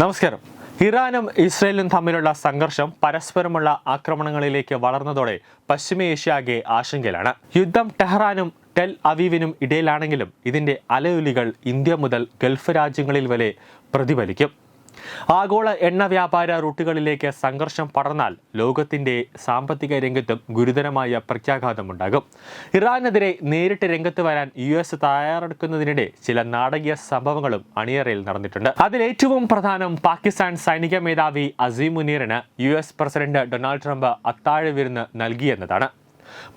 നമസ്കാരം. ഇറാനും ഇസ്രയേലും തമ്മിലുള്ള സംഘർഷം പരസ്പരമുള്ള ആക്രമണങ്ങളിലേക്ക് വളർന്നതോടെ പശ്ചിമേഷ്യാകെ ആശങ്കയിലാണ്. യുദ്ധം ടെഹ്റാനും ടെൽ അവീവിനും ഇടയിലാണെങ്കിലും ഇതിന്റെ അലയൊലികൾ ഇന്ത്യ മുതൽ ഗൾഫ് രാജ്യങ്ങളിൽ വരെ പ്രതിഫലിക്കും. ആഗോള എണ്ണ വ്യാപാര റൂട്ടുകളിലേക്ക് സംഘർഷം പടർന്നാൽ ലോകത്തിന്റെ സാമ്പത്തിക രംഗത്തും ഗുരുതരമായ പ്രത്യാഘാതമുണ്ടാകും. ഇറാനെതിരെ നേരിട്ട് രംഗത്ത് വരാൻ യു എസ് തയ്യാറെടുക്കുന്നതിനിടെ ചില നാടകീയ സംഭവങ്ങളും അണിയറയിൽ നടന്നിട്ടുണ്ട്. അതിലേറ്റവും പ്രധാനം പാകിസ്ഥാൻ സൈനിക മേധാവി Asim മുനീറിന് U S president Donald Trump അത്താഴ വിരുന്ന് നൽകിയെന്നതാണ്.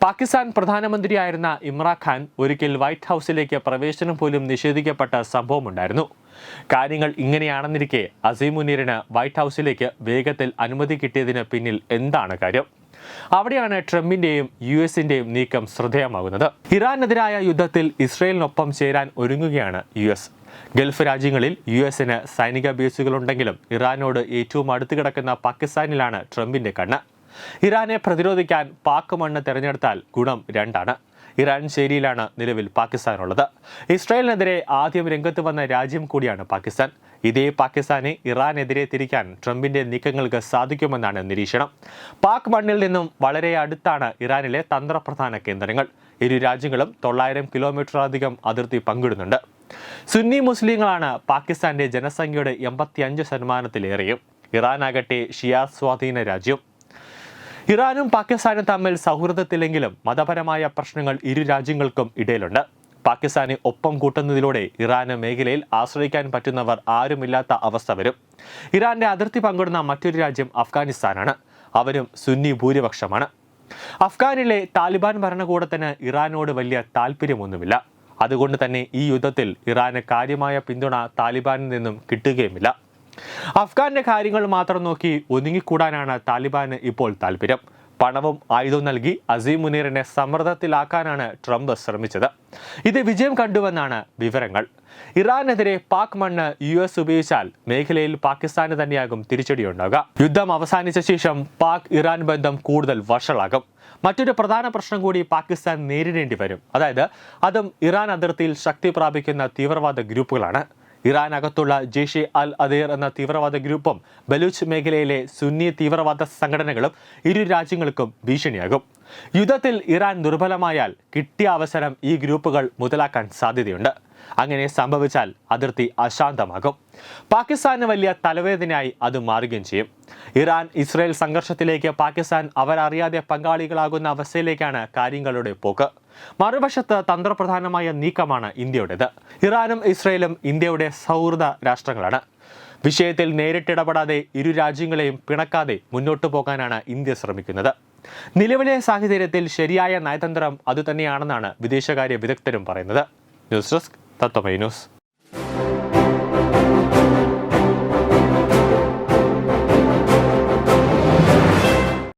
പാകിസ്ഥാൻ പ്രധാനമന്ത്രിയായിരുന്ന ഇമ്രാഖാൻ ഒരിക്കൽ വൈറ്റ് ഹൗസിലേക്ക് പ്രവേശനം പോലും നിഷേധിക്കപ്പെട്ട സംഭവമുണ്ടായിരുന്നു. കാര്യങ്ങൾ ഇങ്ങനെയാണെന്നിരിക്കെ അസീമുനീറിന് വൈറ്റ് ഹൗസിലേക്ക് വേഗത്തിൽ അനുമതി കിട്ടിയതിന് പിന്നിൽ എന്താണ് കാര്യം? അവിടെയാണ് ട്രംപിന്റെയും യു എസിന്റെയും നീക്കം ശ്രദ്ധേയമാകുന്നത്. ഇറാനെതിരായ യുദ്ധത്തിൽ ഇസ്രയേലിനൊപ്പം ചേരാൻ ഒരുങ്ങുകയാണ് യു എസ്. ഗൾഫ് രാജ്യങ്ങളിൽ യു എസിന് സൈനിക ബേസുകളുണ്ടെങ്കിലും ഇറാനോട് ഏറ്റവും അടുത്ത് കിടക്കുന്ന പാകിസ്ഥാനിലാണ് ട്രംപിന്റെ കണ്ണ്. ഇറാനെ പ്രതിരോധിക്കാൻ പാക് മണ്ണ് തിരഞ്ഞെടുത്താൽ ഗുണം രണ്ടാണ്. ഇറാൻ ശൈലിയിലാണ് നിലവിൽ പാകിസ്ഥാനുള്ളത്. ഇസ്രായേലിനെതിരെ ആദ്യം രംഗത്ത് വന്ന രാജ്യം കൂടിയാണ് പാകിസ്ഥാൻ. ഇതേ പാകിസ്ഥാനെ ഇറാനെതിരെ തിരിക്കാൻ ട്രംപിന്റെ നീക്കങ്ങൾക്ക് സാധിക്കുമെന്നാണ് നിരീക്ഷണം. പാക് മണ്ണിൽ നിന്നും വളരെ അടുത്താണ് ഇറാനിലെ തന്ത്രപ്രധാന കേന്ദ്രങ്ങൾ. ഇരു രാജ്യങ്ങളും തൊള്ളായിരം കിലോമീറ്ററിലധികം അതിർത്തി പങ്കിടുന്നുണ്ട്. സുന്നി മുസ്ലിങ്ങളാണ് പാകിസ്ഥാന്റെ ജനസംഖ്യയുടെ എൺപത്തിയഞ്ച് ശതമാനത്തിലേറെയും. ഇറാനാകട്ടെ ഷിയാ സ്വാധീന രാജ്യം. ഇറാനും പാകിസ്ഥാനും തമ്മിൽ സൗഹൃദത്തിലെങ്കിലും മതപരമായ പ്രശ്നങ്ങൾ ഇരു രാജ്യങ്ങൾക്കും ഇടയിലുണ്ട്. പാകിസ്ഥാനെ ഒപ്പം കൂട്ടുന്നതിലൂടെ ഇറാന് മേഖലയിൽ ആശ്രയിക്കാൻ പറ്റുന്നവർ ആരുമില്ലാത്ത അവസ്ഥ വരും. ഇറാന്റെ അതിർത്തി പങ്കിടുന്ന മറ്റൊരു രാജ്യം അഫ്ഗാനിസ്ഥാനാണ്. അവരും സുന്നി ഭൂരിപക്ഷമാണ്. അഫ്ഗാനിലെ താലിബാൻ ഭരണകൂടത്തിന് ഇറാനോട് വലിയ താല്പര്യമൊന്നുമില്ല. അതുകൊണ്ട് തന്നെ ഈ യുദ്ധത്തിൽ ഇറാന് കാര്യമായ പിന്തുണ താലിബാനിൽ നിന്നും കിട്ടുകയുമില്ല. അഫ്ഗാന്റെ കാര്യങ്ങൾ മാത്രം നോക്കി ഒതുങ്ങിക്കൂടാനാണ് താലിബാന് ഇപ്പോൾ താല്പര്യം. പണവും ആയുധവും നൽകി അസീം മുനീറിനെ സമ്മർദ്ദത്തിലാക്കാനാണ് ട്രംപ് ശ്രമിച്ചത്. ഇത് വിജയം കണ്ടുവെന്നാണ് വിവരങ്ങൾ. ഇറാനെതിരെ പാക് മണ്ണ് യു എസ് ഉപയോഗിച്ചാൽ മേഖലയിൽ പാകിസ്ഥാന് തന്നെയാകും തിരിച്ചടിയുണ്ടാകുക യുദ്ധം അവസാനിച്ച ശേഷം പാക് ഇറാൻ ബന്ധം കൂടുതൽ വഷളാകും. മറ്റൊരു പ്രധാന പ്രശ്നം കൂടി പാകിസ്ഥാൻ നേരിടേണ്ടി വരും. അതായത് അതും ഇറാൻ അതിർത്തിയിൽ ശക്തി പ്രാപിക്കുന്ന തീവ്രവാദ ഗ്രൂപ്പുകളാണ്. ഇറാൻ അകത്തുള്ള ജെയ്ഷെ അൽ അദേർ എന്ന തീവ്രവാദ ഗ്രൂപ്പും ബലൂച്ച് മേഖലയിലെ സുന്നി തീവ്രവാദ സംഘടനകളും ഇരു രാജ്യങ്ങൾക്കും ഭീഷണിയാകും. യുദ്ധത്തിൽ ഇറാൻ ദുർബലമായാൽ കിട്ടിയ അവസരം ഈ ഗ്രൂപ്പുകൾ മുതലാക്കാൻ സാധ്യതയുണ്ട്. അങ്ങനെ സംഭവിച്ചാൽ അതിർത്തി അശാന്തമാകും. പാകിസ്ഥാന് വലിയ തലവേദനയായി അത് മാറുകയും ചെയ്യും. ഇറാൻ ഇസ്രയേൽ സംഘർഷത്തിലേക്ക് പാകിസ്ഥാൻ അവരറിയാതെ പങ്കാളികളാകുന്ന അവസ്ഥയിലേക്കാണ് കാര്യങ്ങളുടെ പോക്ക്. മറുവശത്ത് തന്ത്രപ്രധാനമായ നീക്കമാണ് ഇന്ത്യയുടേത്. ഇറാനും ഇസ്രയേലും ഇന്ത്യയുടെ സൗഹൃദ രാഷ്ട്രങ്ങളാണ്. വിഷയത്തിൽ നേരിട്ടിടപെടാതെ ഇരു രാജ്യങ്ങളെയും പിണക്കാതെ മുന്നോട്ടു പോകാനാണ് ഇന്ത്യ ശ്രമിക്കുന്നത്. നിലവിലെ സാഹചര്യത്തിൽ ശരിയായ നയതന്ത്രം അതുതന്നെയാണെന്നാണ് വിദേശകാര്യ വിദഗ്ധരും പറയുന്നത്. News desk Tatwamayi news.